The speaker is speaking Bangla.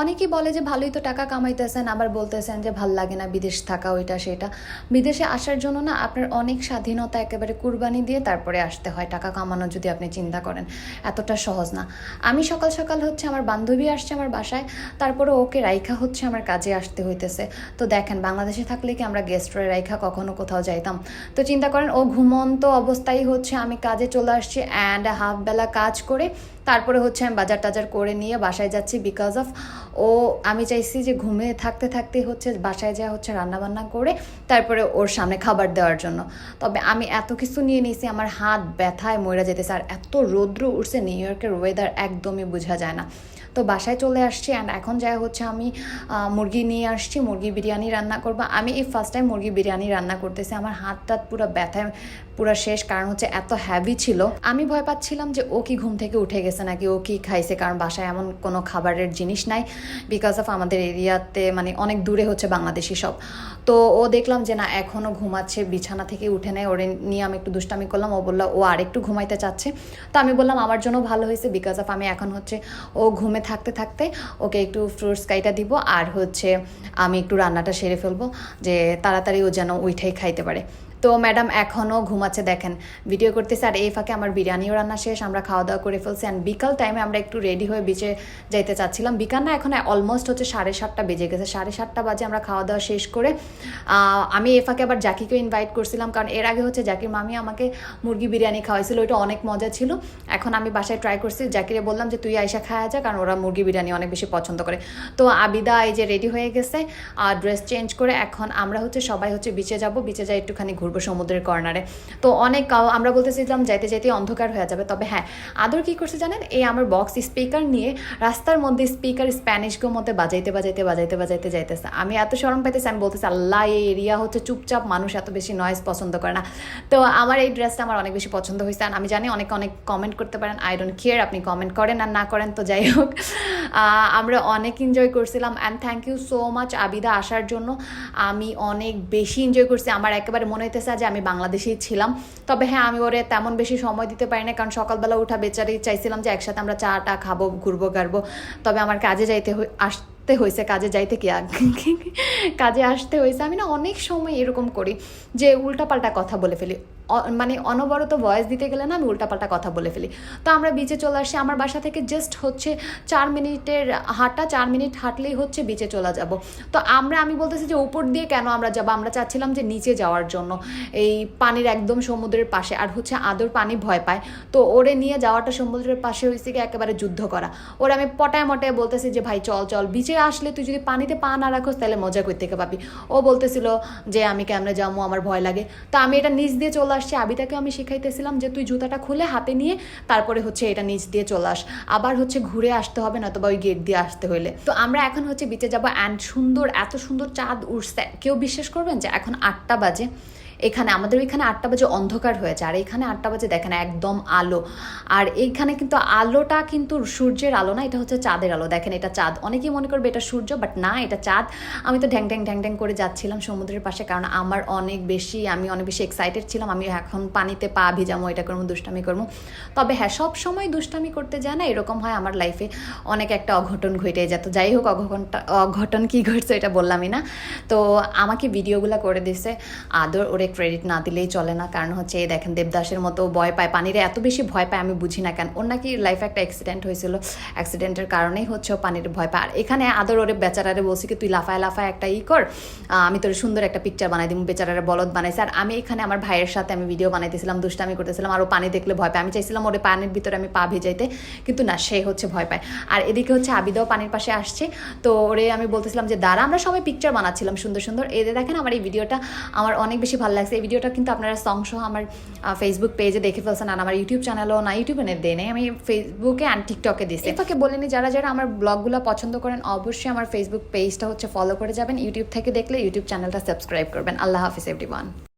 অনেকেই বলে যে ভালোই তো টাকা কামাইতেছেন, আবার বলতেছেন যে ভালো লাগে না বিদেশ থাকা, ওইটা সেটা। বিদেশে আসার জন্য না আপনার অনেক স্বাধীনতা একেবারে কুরবানি দিয়ে তারপরে আসতে হয়, টাকা কামানো যদি আপনি চিন্তা করেন। এতটা সহজ না। আমি সকাল সকাল হচ্ছে আমার বান্ধবী আসছে আমার বাসায়, তারপরে ওকে রাইখা হচ্ছে আমার কাজে আসতে হইতেছে। তো দেখেন, বাংলাদেশে থাকলে কি আমরা গেস্টরে রাইখা কখনো কোথাও যাইতাম? তো চিন্তা করেন, ও ঘুমন্ত অবস্থায় হচ্ছে আমি কাজে চলে আসছি অ্যান্ড হাফ বেলা কাজ করে, তারপরে হচ্ছে আমি বাজার টাজার করে নিয়ে বাসায় যাচ্ছি বিকজ অফ ও, আমি চাইছি যে ঘুমে থাকতে থাকতে হচ্ছে বাসায় যা হচ্ছে রান্না বান্না করে তারপরে ওর সামনে খাবার দেওয়ার জন্য। তবে আমি এত কিছু নিয়ে নিয়েছি, আমার হাত ব্যথায় মরে যেতেছে আর এত রৌদ্র উঠছে নিউ ইয়র্কের ওয়েদার একদমই বোঝা যায় না। তো বাসায় চলে আসছি অ্যান্ড এখন যা হচ্ছে আমি মুরগি নিয়ে আসছি, মুরগি বিরিয়ানি রান্না করব। আমি এই ফার্স্ট টাইম মুরগি বিরিয়ানি রান্না করতেছি, আমার হাত টাত পুরো ব্যথায়, পুরো শেষ, কারণ হচ্ছে এত হ্যাভি ছিল। আমি ভয় পাচ্ছিলাম যে ও কি ঘুম থেকে উঠে গেছে নাকি ও কি খাইছে, কারণ বাসায় এমন কোনো খাবারের জিনিস নাই। বিকজ অফ আমাদের এরিয়াতে মানে অনেক দূরে হচ্ছে বাংলাদেশি সব। তো ও দেখলাম যে না এখনও ঘুমাচ্ছে, বিছানা থেকে উঠে নেয় ওরে নিয়ে আমি একটু দুষ্টামি করলাম, ও বলল, ও আরেকটু ঘুমাইতে চাচ্ছে। তো আমি বললাম, আমার জন্য ভালো হয়েছে বিকজ অফ আমি এখন হচ্ছে, ও ঘুমে থাকতে থাকতে ওকে একটু ফ্রুটস কাইটা দিব, আর হচ্ছে আমি একটু রান্নাটা সেরে ফেলব, যে তাড়াতাড়ি ও যেন উইঠাই খাইতে পারে। তো ম্যাডাম এখনও ঘুমাচ্ছে, দেখেন। ভিডিও করতেছে আর এই ফাঁকে আমার বিরিয়ানিও রান্না শেষ, আমরা খাওয়া দাওয়া করে ফেলছি অ্যান্ড বিকাল টাইমে আমরা একটু রেডি হয়ে বিচে যাইতে চাচ্ছিলাম। বিকাল না, এখন অলমোস্ট হচ্ছে সাড়ে সাতটা বেজে গেছে, সাড়ে সাতটা বাজে আমরা খাওয়া দাওয়া শেষ করে আমি এ ফাঁকে আবার জাকিকেও ইনভাইট করছিলাম, কারণ এর আগে হচ্ছে জাকির মামি আমাকে মুরগি বিরিয়ানি খাওয়াইছিল, ওইটা অনেক মজা ছিল। এখন আমি বাসায় ট্রাই করছি, জাকিরে বললাম যে, তুই আইসা খাওয়া যা, কারণ ওরা মুরগি বিরিয়ানি অনেক বেশি পছন্দ করে। তো আবিদা এই যে রেডি হয়ে গেছে আর ড্রেস চেঞ্জ করে এখন আমরা হচ্ছে সবাই হচ্ছে বিচে যাব বিচে যাই একটুখানি ঘুরবো সমুদ্রের কর্নারে। তো অনেক আমরা বলতেছিলাম যাইতে যাইতে অন্ধকার হয়ে যাবে। তবে হ্যাঁ আদর কি করছে জানেন? এই আমার বক্স স্পিকার নিয়ে রাস্তার মধ্যে স্পিকার স্প্যানিশ গো মধ্যে বাজাইতে বাজাইতে বাজাইতে বাজাইতে যাইতেছে। আমি এত শরম পাইতেছি, আমি বলতেছি, আল্লাহ, এই এরিয়া হচ্ছে চুপচাপ, মানুষ এত বেশি নয়েজ পছন্দ করে না। তো আমার এই ড্রেসটা আমার অনেক বেশি পছন্দ হয়েছে আর আমি জানি অনেক অনেক কমেন্ট করতে পারেন। আই ডোন্ট কেয়ার আপনি কমেন্ট করেন আর না করেন তো যাই হোক। আমরা অনেক এনজয় করছিলাম। And thank you so much Abida, আসার জন্য। আমি অনেক বেশি এনজয় করছি। আমার একেবারে মনে হইতেছে যে আমি বাংলাদেশেই ছিলাম। তবে হ্যাঁ আমি ওরে তেমন বেশি সময় দিতে পারি না কারণ সকালবেলা উঠা বেচারি চাইছিলাম যে একসাথে আমরা চা টা খাব, ঘুরবো, গাড়বো। তবে আমার কাজে যাইতে হই- আসতে হয়েছে কাজে যাইতে কি কাজে আসতে হয়েছে আমি না অনেক সময় এরকম করি যে উল্টাপাল্টা কথা বলে ফেলি। মানে অনবরত ভয়েস দিতে গেলে না আমি উল্টাপাল্টা কথা বলে ফেলি। তো আমরা বিচে চলে আসি, আমার বাসা থেকে জাস্ট হচ্ছে চার মিনিটের হাঁটা, চার মিনিট হাঁটলেই হচ্ছে বিচে চলে যাব। তো আমরা, আমি বলতেছি যে উপর দিয়ে কেন আমরা যাব? আমরা চাচ্ছিলাম যে নিচে যাওয়ার জন্য। এই পানির একদম সমুদ্রের পাশে, আর হচ্ছে আদর পানি ভয় পায়। তো ওরে নিয়ে যাওয়াটা সমুদ্রের পাশে হয়েছে কি একেবারে যুদ্ধ করা। ওরা আমি পটায় মটায় বলতেছি যে, ভাই, চল চল বিচে আসলে তুই যদি পানিতে পা না রাখোস, তাহলে মজা করতে থেকে পাবি। ও বলতেছিল যে, আমি ক্যামেরা যাব? আমার ভয় লাগে। তো আমি এটা নিচ দিয়ে চলে আসছি। আবিতাকে আমি শিখাইতেছিলাম যে, তুই জুতাটা খুলে হাতে নিয়ে তারপরে হচ্ছে এটা নিচ দিয়ে চলে আস। আবার হচ্ছে ঘুরে আসতে হবে না তো ওই গেট দিয়ে আসতে হইলে। তো আমরা এখন হচ্ছে বিচে যাব অ্যান্ড সুন্দর, এত সুন্দর চাঁদ উঠছে কেউ বিশ্বাস করবেন যে, এখন আটটা বাজে। এখানে আমাদের ওইখানে আটটা বাজে অন্ধকার হয়েছে আর এখানে আটটা বাজে দেখেন একদম আলো। আর এইখানে কিন্তু আলোটা কিন্তু সূর্যের আলো না, এটা হচ্ছে চাঁদের আলো। দেখেন এটা চাঁদ। অনেকেই মনে করবে এটা সূর্য বাট না, এটা চাঁদ। আমি তো ঢ্যাং ঢ্যাং ঢ্যাং ঢ্যাং করে যাচ্ছিলাম সমুদ্রের পাশে, কারণ আমার অনেক বেশি, আমি অনেক বেশি এক্সাইটেড ছিলাম। আমি এখন পানিতে পা ভিজামো, এটা করব দুষ্টামি করব তবে হ্যাঁ সব সময় দুষ্টামি করতে যায় না, এরকম হয় আমার লাইফে অনেক একটা অঘটন ঘটে যেত যাই হোক, অঘটনটা, অঘটন কী ঘটছে, এটা বললামই না। তো আমাকে ভিডিওগুলো করে দিছে, আদর, ওরে ক্রেডিট না দিলেই চলে না। কারণ হচ্ছে, এই দেখেন দেবদাসের মতো ভয় পায়, পানিরে এত বেশি ভয় পায় আমি বুঝি না কেন। ওর নাকি লাইফে একটা অ্যাক্সিডেন্ট হয়েছিল। অ্যাক্সিডেন্টের কারণেই হচ্ছে পানির ভয় পায়। আর এখানে আদর ওরে বেচারারে বলছি কি, তুই লাফায় লাফায় একটা ই কর। আমি তোর সুন্দর একটা পিকচার বানাই দিব বেচারারে বলদ বানাইছে। আর আমি এখানে আমার ভাইয়ের সাথে আমি ভিডিও বানাইতেছিলাম, দুষ্টামি করতেছিলাম, আর ও পানি দেখলে ভয় পায়। আমি চাইছিলাম ওরে পানির ভিতরে আমি পা ভেজাইতে, কিন্তু না, সে হচ্ছে ভয় পায়। আর এদিকে হচ্ছে আবিদাও পানির পাশে আসছে। তো ওরে আমি বলতেছিলাম যে, দাঁড়া, আমরা সবাই পিকচার বানাচ্ছিলাম সুন্দর সুন্দর। এদের দেখেন আমার এই ভিডিওটা আমার অনেক বেশি ভালো লাগছে। এই ভিডিওটা কিন্তু আপনারা সংসহ আমার ফেসবুক পেজে দেখে ফেলছেন। আর আমার ইউটিউব চ্যানেলও না ইউটিউবে দেয় আমি ফেসবুকে অ্যান্ড টিকটকে দিচ্ছি। এটাকে বলে নি যারা যারা আমার ব্লগগুলো পছন্দ করেন অবশ্যই আমার ফেসবুক পেজটা হচ্ছে ফলো করে যাবেন। ইউটিউব থেকে দেখলে ইউটিউব চ্যানেলটা সাবস্ক্রাইব করবেন। আল্লাহ হাফিজ এভরিওয়ান